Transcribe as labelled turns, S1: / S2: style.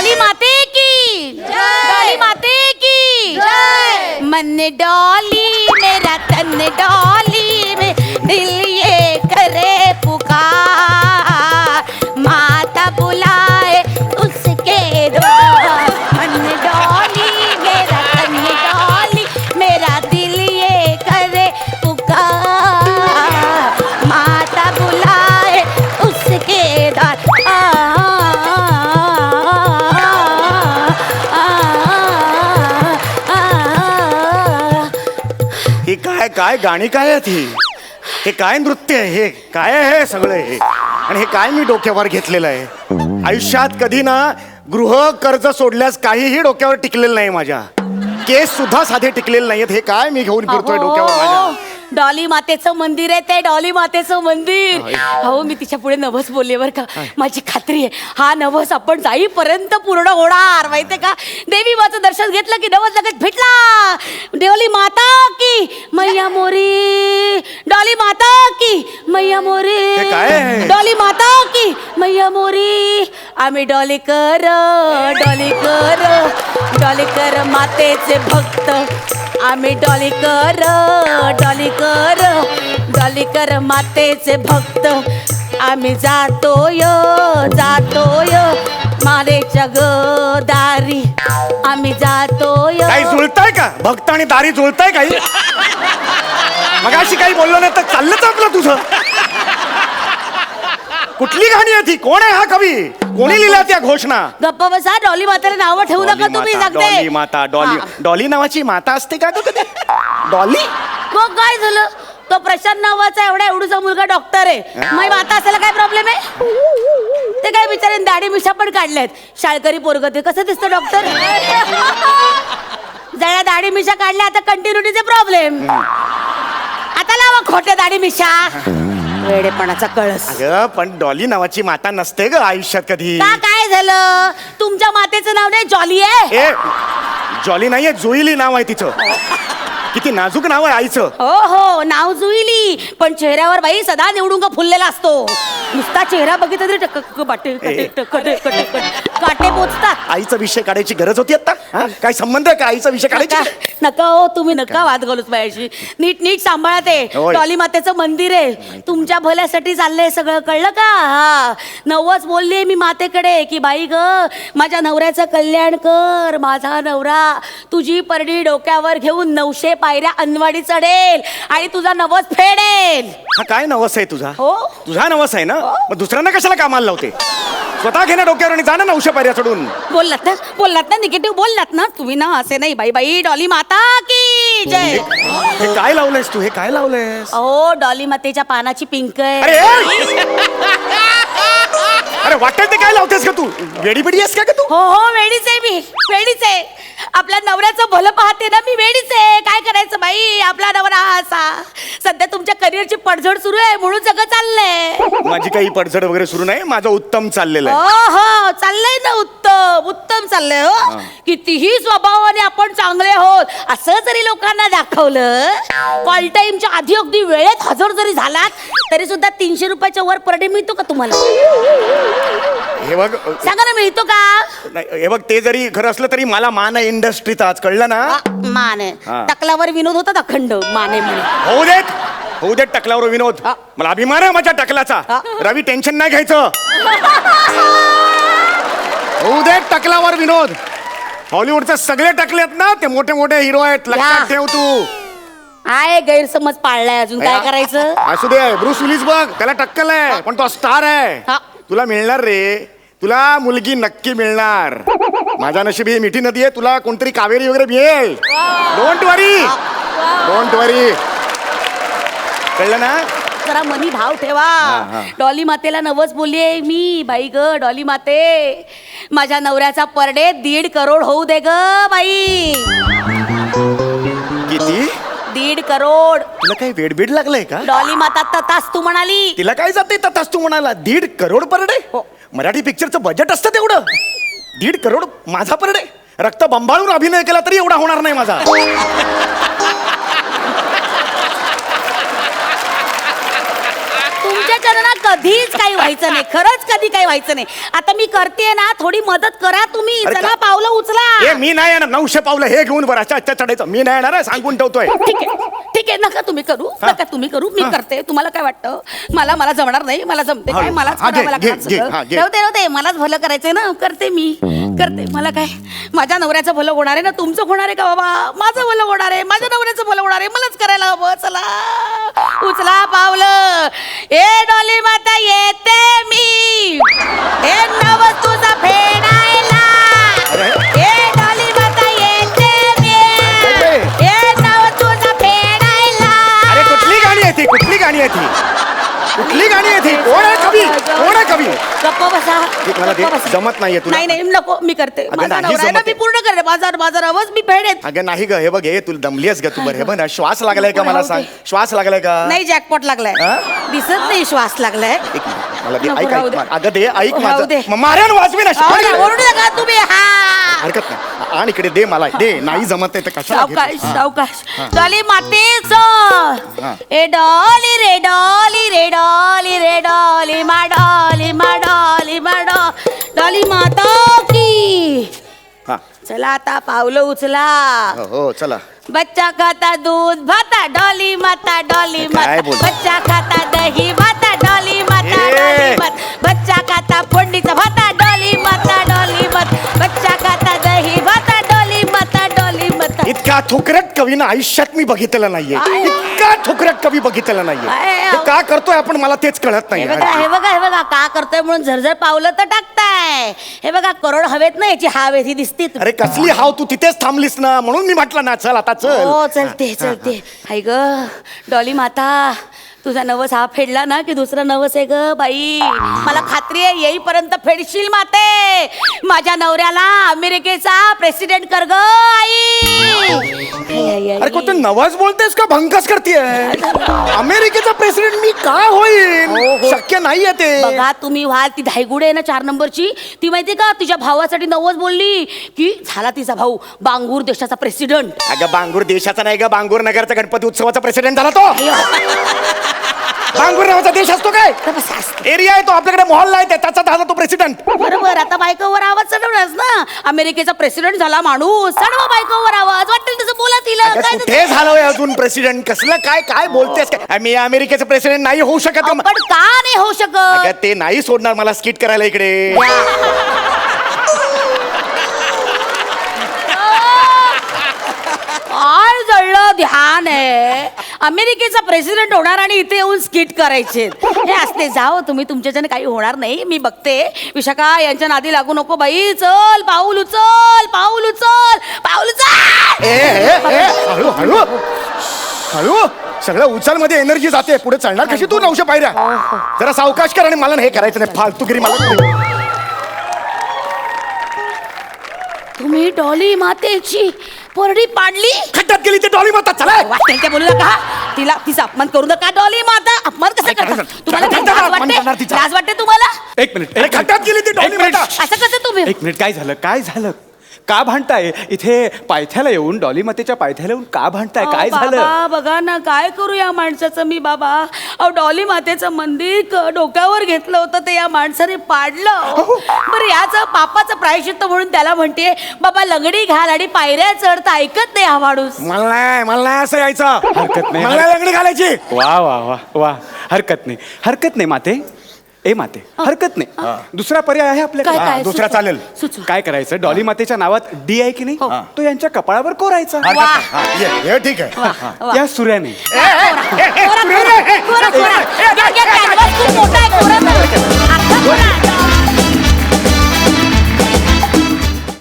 S1: Dolly माते की। Dolly माते की। मन डॉली मेरा तन डॉली में दिल ये
S2: काय काय गाणी काय आहेत ही? हे काय नृत्य आहे? हे काय आहे हे सगळं? हे आणि हे काय मी डोक्यावर घेतलेलं आहे? आयुष्यात कधी ना गृह कर्ज सोडल्यास काहीही डोक्यावर टिकलेलं नाही माझ्या. केस सुद्धा साधे टिकलेले नाहीयेत. हे काय मी घेऊन फिरतोय डोक्यावर माझ्या?
S1: डॉली मातेचं मंदिर आहे ते डॉली मातेचं मंदिर. हो मी तिच्या पुढे नवस बोलले बर का. माझी खात्री आहे हा नवस आपण जाईपर्यंत पूर्ण होणार माहितीये का? देवी माचं दर्शन घेतलं की नवस लगेच भेटला. डॉली माता की मैया मोरी. डॉली माता की मैया मोरी? डॉली माता की मैया मोरी. आम्ही डॉली कर डॉली कर डॉली कर मातेचे भक्त. आम्ही डॉली कर डॉली कर डॉली कर मातेचे भक्त. आम्ही जातोय जातोय मारेच्या ग दारी आम्ही जातोय.
S2: काही जुळताय का? भक्त आणि दारी जुळताय काही? मग अशी काही बोललो नाही तर चाललंच आपलं तुझं. कुठली गाणी आहे ती कोण आहे हा कवी? कोणी लिहिल्या त्या घोषणा?
S1: गप्पा बसा डॉली मातेला नावं ठेवू नका तुम्ही
S2: माता,
S1: सांगते.
S2: डॉली माता डॉली
S1: हा.
S2: डॉली नावाची माता असते का ग कधी? डॉली?
S1: मग काय झालं? तो प्रशांत नावाचा एवढा एवढूचा मुलगा डॉक्टर आहे. मग आता असायला काय प्रॉब्लेम आहे? ते काय बिचारे दाढी मिशा पण काढल्यात. शाळकरी पोरग ते. कसं दिसतं डॉक्टर? जरा दाढी मिशा काढल्या आता कंटिन्युटीचे प्रॉब्लेम आता लावा खोटे दाढी मिशा. वेडेपणाचा कळस.
S2: अगं पण डॉली नावाची माता नसते ग आयुष्यात कधी.
S1: का काय झालं? तुमच्या मातेचं नाव नाही जॉली आहे?
S2: ए जॉली नाहीये जुईली नाव आहे तिचं. किती नाजूक नाव आहे आईचं.
S1: हो हो नाव जुईली. पण चेहऱ्यावर बाई सदा निवडून का फुललेला असतो. नुसता चेहरा बघितला तरी टक- टक- बाटे कटे- टक- कटे- कटे- कटे- काटे पोचतात
S2: आईचा विषय काढायची गरज होती आता हा? काय संबंध आहे का आईचा विषय
S1: नका
S2: काढायची?
S1: नका हो तुम्ही नका वाद घालूच माझ्याशी नीट नीट सांभाळा ते.
S2: होय.
S1: डॉली मातेचं मंदिर आहे. तुमच्या भल्यासाठी चाललंय सगळं कळलं का? हा. नवच बोलली मी मातेकडे की बाई ग माझ्या नवऱ्याचं कल्याण कर माझा नवरा तुझी परडी डोक्यावर घेऊन नऊशे पायऱ्या अनवाडी चढेल आणि तुझा नवस फेडेल.
S2: हा काय नवस आहे तुझा?
S1: हो.
S2: तुझा नवस आहे ना? मग दुसऱ्यांना कशाला कामाला लावते? स्वतः घे ना डोक्यावर आणि जा ना नऊशे पायऱ्या चढून.
S1: बोललात ना बोललात ना निगेटिव्ह बोललात ना तुम्ही ना असे नाही बाई बाई डॉली माता की जय.
S2: हे काय लावलंयस तू? हे काय लावलंयस?
S1: अहो डॉली मातेच्या पानाची पिंक आहे.
S2: अरे ए! अरे वाटेल ते काय लावतेस का तू? वेडी बिडी आहेस का ग तू?
S1: हो हो वेडीच आहे मी वेडीच आहे. आपल्या नवऱ्याचं भलं पाहते ना मी वेडीच आहे. काय करायचं बाई? आपला नवरा हा असा. सध्या तुमच्या करिअरची पडझड सुरू आहे म्हणून सगळं चाललंय.
S2: माझी काही पडझड वगैरे सुरू नाही माझं उत्तम चाललेलं आहे.
S1: हो हो चाललंय ना उत्तम उत्तम चाललंय हो. कितीही स्वभावाने आपण चांगले आहोत असं जरी लोकांना दाखवलं कॉल टाइमच्या आधी अगदी वेळेत हजर जरी झालात तरी सुद्धा तीनशे रुपयाच्या वर पर डे मिळतो का तुम्हाला?
S2: हे बघ
S1: सांगा ना मिळतो का?
S2: नाही, हे बघ ते जरी खरं असलं तरी मला मान आहे इंडस्ट्रीत आज कळलं ना?
S1: माने.
S2: हा.
S1: टकलावर विनोद होतात अखंड माने म्हणे.
S2: होऊ देत. होऊ देत टकल्यावर विनोद.
S1: हा.
S2: मला अभिमान आहे माझ्या टकलाचा.
S1: हा.
S2: रवी टेन्शन नाही घ्यायचं. होऊ देत टकलावर विनोद. हॉलिवूडचे सगळे टकलेत ना ते मोठे मोठे हिरो आहेत. लक्षात
S1: या.
S2: ठेव तू.
S1: आहे गैरसमज पाळलाय अजून काय करायचं?
S2: असू दे ब्रुस विलिस बघ त्याला टक्कल आहे पण तो स्टार आहे. तुला मिळणार रे. तुला मुलगी नक्की मिळणार. माझा नशीब ही मिठी नदी आहे तुला कोणतरी कावेरी वगैरे मिळेल. डोंट वरी डोंट वरी कळलं ना?
S1: जरा मनी भाव ठेवा. डॉली मातेला नवस बोललीये मी बाई ग डॉली माते. माझ्या नवऱ्याचा परडे दीड करोड होऊ दे ग बाई.
S2: किती?
S1: दीड करोड.
S2: तुला काही वेडबीड लागलंय का?
S1: डॉली माता ततास तू म्हणाली.
S2: तिला काय जाते ततास तू म्हणाला दीड करोड पर डे
S1: हो.
S2: मराठी पिक्चरचं बजेट असतं तेवढं. दीड करोड माझा पर डे रक्त बंबाळून अभिनय केला तरी एवढा होणार नाही माझा
S1: तुमच्या चरणात कधीच काही व्हायचं नाही. खरंच कधी काही व्हायचं नाही. आता मी करते ना थोडी मदत करा तुम्ही.
S2: अरे
S1: चला
S2: का-
S1: पावलं उचला.
S2: मी नाही येणार. नऊशे पावलं हे घेऊन बरं अच्छा अच्छा चढायचं. मी नाही येणार सांगून ठेवतोय.
S1: ठीक आहे. ठीक आहे नका तुम्ही करू. नका तुम्ही करू. मी. करते. तुम्हाला काय वाटतं? मला मला जमणार नाही. मला जमते
S2: हा,
S1: काय मलाच
S2: हा, घे,
S1: करावं
S2: घे,
S1: लागणार
S2: घे,
S1: सगळं.
S2: हा, घे.
S1: राहू दे राहू दे. मलाच भलं करायचंय ना. करते मी. करते. मला काय? माझ्या नवऱ्याचं भलं होणार आहे ना? तुमचं होणार आहे का बाबा? माझं भलं होणार आहे. माझ्या नवऱ्याचं भलं होणार आहे. मलाच करायला हवं. चला. उचला पावलं. ए डॉली माता येते मी. ए नव तुझा
S2: फेडा मला ते. जमत नाहीये तुला.
S1: नाही नाही नको मी करते
S2: अगं,
S1: माझा
S2: नाही
S1: नवरा आहे ना
S2: जमत
S1: मी
S2: आहे.
S1: पूर्ण करते माझा आवाज मी फेडेत
S2: अगं नाही ग हे बघ हे तुला दमलीस ग तू बरं हे बघ ना श्वास लागलाय का मला सांग. श्वास लागलाय का
S1: नाही जॅकपॉट लागलाय
S2: हा?
S1: दिसत नाही श्वास लागलाय
S2: एक मिनिट, मला दे
S1: नको,
S2: ऐक
S1: राहू
S2: ऐक
S1: दे.
S2: मा- अगं दे ऐक
S1: राहू दे.
S2: मारेन वाजवी ना
S1: अहो,
S2: शिकवण
S1: ओरडू नका तुम्ही हा
S2: हरकत नाही आणि इकडे दे मला दे नाही जमत आहे तर कशाला
S1: सावकाश
S2: घेतोस? हा.
S1: सावकाश डॉली मातेच
S2: हा.
S1: ए डॉली रे डॉली रे डॉली रे डॉली मा डॉली मा डॉली
S2: हा
S1: चला आता पावलं उचला
S2: हो हो चला
S1: बच्चा खाता दूध भाता डॉली माता डॉली
S2: काय
S1: माता
S2: बोलते?
S1: बच्चा खाता दही भाता डॉली माता
S2: ए!
S1: डॉली माता बच्चा खाता फोडणीचा भाता
S2: इतका थुकरट कवीनं आयुष्यात मी बघितलेलं नाहीये? इतका थुकरट कवी बघितलेला नाहीये? हे का करतोय आपण मला तेच कळत
S1: हे
S2: नाही
S1: हे बघा हे बघा का करतोय म्हणून झरझर पावलं तर टाकताय. हे बघा करोड हवेत ना याची हाव ती दिसते.
S2: अरे कसली हाव तू तिथेच थांबलीस ना? म्हणून मी म्हटलं ना चल आता चल.
S1: हो चलते चलते हाय ग डॉली माता. तुझा नवस हा फेडला ना की दुसरा नवस आहे ग बाई. मला खात्री आहे येईपर्यंत फेडशील माते. माझ्या नवऱ्याला अमेरिकेचा प्रेसिडेंट कर ग आई.
S2: अरे कोणतं नवाज बोलतेस का? भंकस करतेय. अमेरिकेचा प्रेसिडेंट मी काय
S1: हो,
S2: होईल शक्य नाहीये ते.
S1: बघा तुम्ही व्हाल ती धायगुडे आहे ना चार नंबरची. ती माहिती का तिच्या भावासाठी नवस बोलली की झाला तिचा भाऊ बांगूर देशाचा प्रेसिडेंट.
S2: अगं बांगूर देशाचा नाही ग बांगूर नगरचा गणपती उत्सवाचा प्रेसिडेंट झाला तो. बांगूर नावाचा देश असतो काय? एरिया आहे तो आपल्याकडे मोहल्ला आहे त्याचा झाला तो प्रेसिडेंट
S1: बरोबर आता बायकोवर आवाज चढवलास ना? अमेरिकेचा प्रेसिडेंट झाला माणूस. चढवा बायकोवर आवाज. वाटेल तसं बोला तिला. काय
S2: कुठे झालोय अजून प्रेसिडेंट कसलं काय काय बोलतेस? काय मी अमेरिकेचं प्रेसिडेंट नाही होऊ शकत. का?
S1: पण का नाही होऊ शकत?
S2: अगं ते नाही सोडणार मला स्किट करायला इकडे.
S1: काय जळलं ध्यान आहे. अमेरिकेचा प्रेसिडेंट होणार आणि इथे येऊन स्किट करायचे. हे असते जाओ तुम्ही तुमच्याच्याने काही होणार नाही. मी बघते. विशाखा यांच्या नादी लागू नको बाई. चल पाऊल उचल पाऊल उचल पाऊल उचल!
S2: ए, ए, ए, हळू हळू. हळू. सगळं उचलमध्ये एनर्जी जाते. पुढे चढणार कशी तू नऊशे पायऱ्या? जरा सावकाश कर आणि मला हे करायचं नाही. फालतूगिरी मला
S1: तुम्ही डॉली मातेची पोरडी पाडली
S2: खड्ड्यात गेली ते डॉली माता चला
S1: वाटेल ते बोलू नका तिला तिचा अपमान करू नका डॉली माता अपमान कसा करता? तुम्हाला
S2: काय?
S1: लाज वाटते
S2: तिचा.
S1: लाज वाटते तुम्हाला
S3: एक मिनिट एक.
S2: खड्ड्यात गेली ती डॉली
S3: मिनिट.
S2: माता
S1: असं कसं तुम्ही
S3: एक मिनिट काय झालं काय झालं का भांडताय? इथे पायथ्याला येऊन डॉली मातेच्या पायथ्याला येऊन का भांडताय?
S1: अहो,
S3: काय झालं?
S1: बाबा बघा ना काय करू या माणसाचं मी बाबा? अहो डॉली मातेचं मंदिर क- डोक्यावर घेतलं होतं ते या माणसाने पाडलं. बरं याचं पापाचं प्रायश्चित्त म्हणून त्याला म्हणते बाबा लंगडी घाल आणि पायऱ्या चढ तर ऐकत नाही हा माणूस.
S2: मला नाही मला नाही असं यायचं.
S3: हरकत नाही.
S2: मला नाही लंगडी घालायची.
S3: वा वा वा वा. हरकत नाही. हरकत नाही माते. ए माते हरकत नाही. दुसरा पर्याय आहे आपल्याकडे.
S2: दुसरा चालेल.
S3: काय करायचं? डॉली मातेच्या नावात डी आहे की नाही? तो यांच्या कपाळावर कोरायचा
S2: ये- हे ठीक आहे.
S1: वा,
S3: या
S2: सूर्याने.